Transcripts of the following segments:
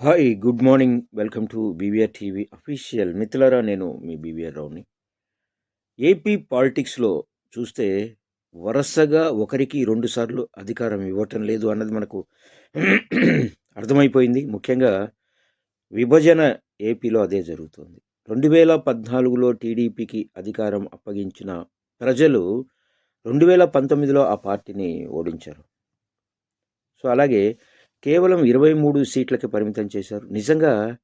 Hi good morning. Welcome to BVR TV official. మిత్రులరా నేను మీ BVR రావుని. AP పాలిటిక్స్లో చూస్తే వరుసగా ఒకరికి రెండుసార్లు అధికారం ఇవ్వటం లేదు అన్నది మనకు అర్థమైపోయింది. ముఖ్యంగా విభజన ఏపీలో అదే జరుగుతుంది. రెండు వేల పద్నాలుగులో టీడీపీకి అధికారం అప్పగించిన ప్రజలు రెండు వేల పంతొమ్మిదిలో ఆ పార్టీని ఓడించారు. సో అలాగే కేవలం ఇరవై మూడు సీట్లకి పరిమితం చేశారు. నిజంగా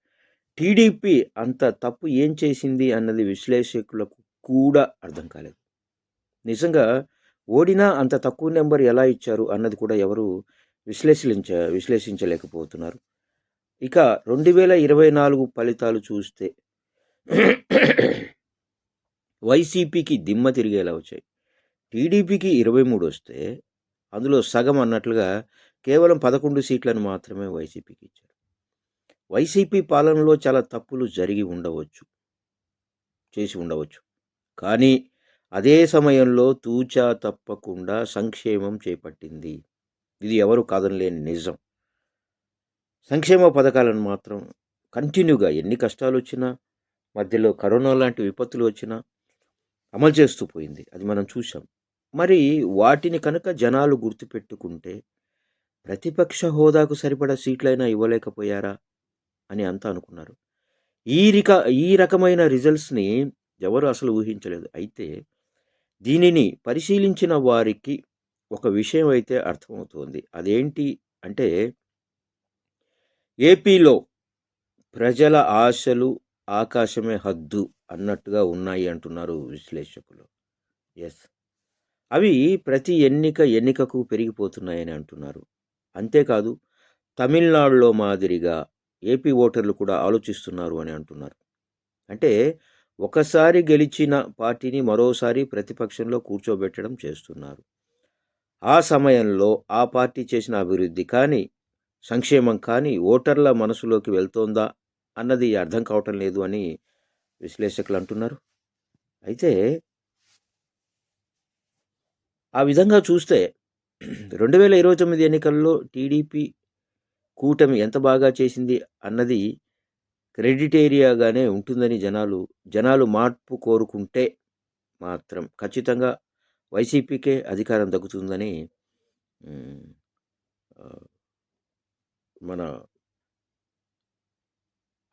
టీడీపీ అంత తప్పు ఏం చేసింది అన్నది విశ్లేషకులకు కూడా అర్థం కాలేదు. నిజంగా ఓడినా అంత తక్కువ నెంబర్ ఎలా ఇచ్చారు అన్నది కూడా ఎవరు విశ్లేషించ విశ్లేషించలేకపోతున్నారు. ఇక రెండు వేల ఇరవై నాలుగు ఫలితాలు చూస్తే వైసీపీకి దిమ్మ తిరిగేలా వచ్చాయి. టీడీపీకి ఇరవై మూడు వస్తే అందులో సగం అన్నట్లుగా కేవలం పదకొండు సీట్లను మాత్రమే వైసీపీకి ఇచ్చారు. వైసీపీ పాలనలో చాలా తప్పులు జరిగి ఉండవచ్చు చేసి ఉండవచ్చు. కానీ అదే సమయంలో తూచా తప్పకుండా సంక్షేమం చేపట్టింది. ఇది ఎవరు కాదనలేని నిజం. సంక్షేమ పథకాలను మాత్రం కంటిన్యూగా ఎన్ని కష్టాలు వచ్చినా మధ్యలో కరోనా లాంటి విపత్తులు వచ్చినా అమలు చేస్తూ పోయింది. అది మనం చూసాం మరి వాటిని కనుక జనాలు గుర్తుపెట్టుకుంటే ప్రతిపక్ష హోదాకు సరిపడా సీట్లైనా ఇవ్వలేకపోయారా అని అంతా అనుకున్నారు. ఈ రిక ఈ రకమైన రిజల్ట్స్ని ఎవరు అసలు ఊహించలేదు. అయితే దీనిని పరిశీలించిన వారికి ఒక విషయం అయితే అర్థమవుతుంది. అదేంటి అంటే ఏపీలో ప్రజల ఆశలు ఆకాశమే హద్దు అన్నట్టుగా ఉన్నాయి అంటున్నారు విశ్లేషకులు. ఎస్ అవి ప్రతి ఎన్నిక ఎన్నికకు పెరిగిపోతున్నాయని అంటున్నారు. అంతేకాదు తమిళనాడులో మాదిరిగా ఏపీ ఓటర్లు కూడా ఆలోచిస్తున్నారు అని అంటున్నారు. అంటే ఒకసారి గెలిచిన పార్టీని మరోసారి ప్రతిపక్షంలో కూర్చోబెట్టడం చేస్తున్నారు. ఆ సమయంలో ఆ పార్టీ చేసిన అభివృద్ధి కానీ సంక్షేమం కానీ ఓటర్ల మనసులోకి వెళ్తోందా అన్నది అర్థం కావటం లేదు అని విశ్లేషకులు అంటున్నారు. అయితే ఆ విధంగా చూస్తే రెండు వేల ఇరవై తొమ్మిది ఎన్నికల్లో టీడీపీ కూటమి ఎంత బాగా చేసింది అన్నది క్రెడిట్ ఏరియాగానే ఉంటుందని జనాలు జనాలు మార్పు కోరుకుంటే మాత్రం ఖచ్చితంగా వైసీపీకే అధికారం దక్కుతుందని మన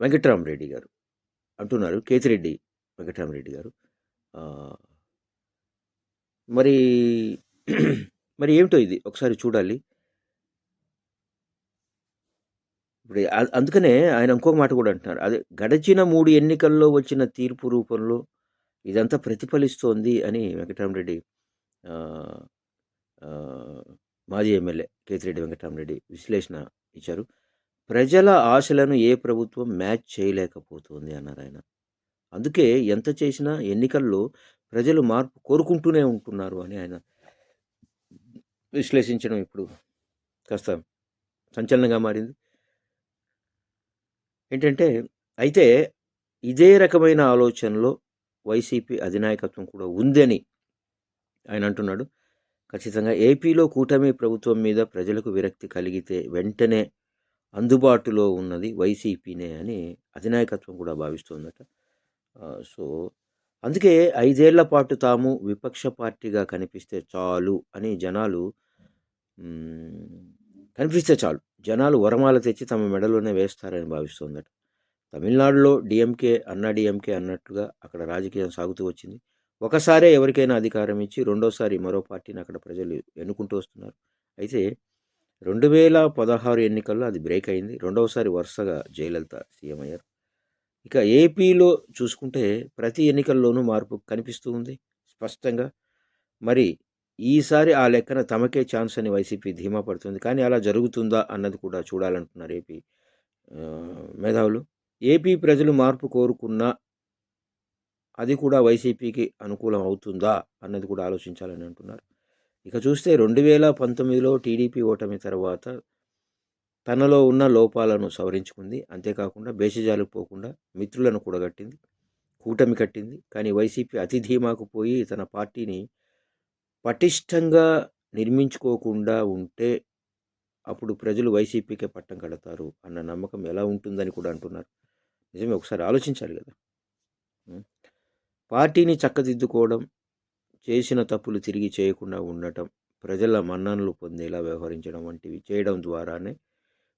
వెంకట్రామరెడ్డి గారు అంటున్నారు. కేతిరెడ్డి వెంకట్రామరెడ్డి గారు. మరి మరి ఏమిటో ఇది? ఒకసారి చూడాలి. ఇప్పుడు అందుకనే ఆయన ఇంకొక మాట కూడా అంటున్నారు. అదే గడచిన మూడు ఎన్నికల్లో వచ్చిన తీర్పు రూపంలో ఇదంతా ప్రతిఫలిస్తోంది అని వెంకటరామరెడ్డి మాజీ ఎమ్మెల్యే కేతిరెడ్డి వెంకటరామరెడ్డి విశ్లేషణ ఇచ్చారు. ప్రజల ఆశలను ఏ ప్రభుత్వం మ్యాచ్ చేయలేకపోతుంది అన్నారు ఆయన. అందుకే ఎంత చేసినా ఎన్నికల్లో ప్రజలు మార్పు కోరుకుంటూనే ఉంటున్నారు అని ఆయన విశ్లేషించడం ఇప్పుడు కాస్త సంచలనంగా మారింది. ఏంటంటే అయితే ఇదే రకమైన ఆలోచనలో వైసీపీ అధినాయకత్వం కూడా ఉందని ఆయన అంటున్నాడు. ఖచ్చితంగా ఏపీలో కూటమి ప్రభుత్వం మీద ప్రజలకు విరక్తి కలిగితే వెంటనే అందుబాటులో ఉన్నది వైసీపీనే అని అధినాయకత్వం కూడా భావిస్తోందట. సో అందుకే ఐదేళ్ళ పాటు తాము విపక్ష పార్టీగా కనిపిస్తే చాలు అని జనాలు కనిపిస్తే చాలు. జనాలు వరమాల తెచ్చి తమ మెడలోనే వేస్తారని భావిస్తోందట. తమిళనాడులో డిఎంకే అన్నా డిఎంకే అన్నట్లుగా అక్కడ రాజకీయం సాగుతూ వచ్చింది. ఒకసారే ఎవరికైనా అధికారం ఇచ్చి రెండోసారి మరో పార్టీని అక్కడ ప్రజలు ఎన్నుకుంటూ వస్తున్నారు. అయితే రెండు వేల పదహారు ఎన్నికల్లో అది బ్రేక్ అయింది. రెండవసారి వరుసగా జయలలిత సీఎం అయ్యారు. ఇక ఏపీలో చూసుకుంటే ప్రతి ఎన్నికల్లోనూ మార్పు కనిపిస్తూ ఉంది స్పష్టంగా. మరి ఈసారి ఆ లెక్కన తమకే ఛాన్స్ అని వైసీపీ ధీమా పడుతుంది. కానీ అలా జరుగుతుందా అన్నది కూడా చూడాలంటున్నారు ఏపీ మేధావులు. ఏపీ ప్రజలు మార్పు కోరుకున్నా అది కూడా వైసీపీకి అనుకూలం అవుతుందా అన్నది కూడా ఆలోచించాలని అంటున్నారు. ఇక చూస్తే రెండు వేల పంతొమ్మిదిలో టీడీపీ ఓటమి తర్వాత తనలో ఉన్న లోపాలను సవరించుకుంది. అంతేకాకుండా బేసిజాలకు పోకుండా మిత్రులను కూడగట్టింది. కూటమి కట్టింది. కానీ వైసీపీ అతి ధీమాకు పోయి తన పార్టీని పటిష్టంగా నిర్మించుకోకుండా ఉంటే అప్పుడు ప్రజలు వైసీపీకే పట్టం కడతారు అన్న నమ్మకం ఎలా ఉంటుందని కూడా అంటున్నారు. నిజమే ఒకసారి ఆలోచించాలి కదా. పార్టీని చక్కదిద్దుకోవడం చేసిన తప్పులు తిరిగి చేయకుండా ఉండటం ప్రజల మన్ననలు పొందేలా వ్యవహరించడం వంటివి చేయడం ద్వారానే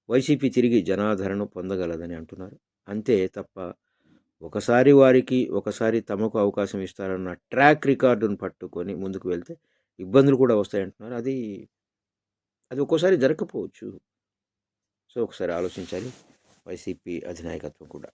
వైసీపీ తిరిగి జనాదరణ పొందగలదని అంటున్నారు. అంతే తప్ప ఒకసారి వారికి ఒకసారి తమకు అవకాశం ఇస్తారన్న ట్రాక్ రికార్డును పట్టుకొని ముందుకు వెళ్తే ఇబ్బందులు కూడా వస్తాయంటున్నారు అది అది ఒక్కోసారి జరగకపోవచ్చు. సో ఒకసారి ఆలోచించాలి. వైసీపీ అధినాయకత్వం కూడా.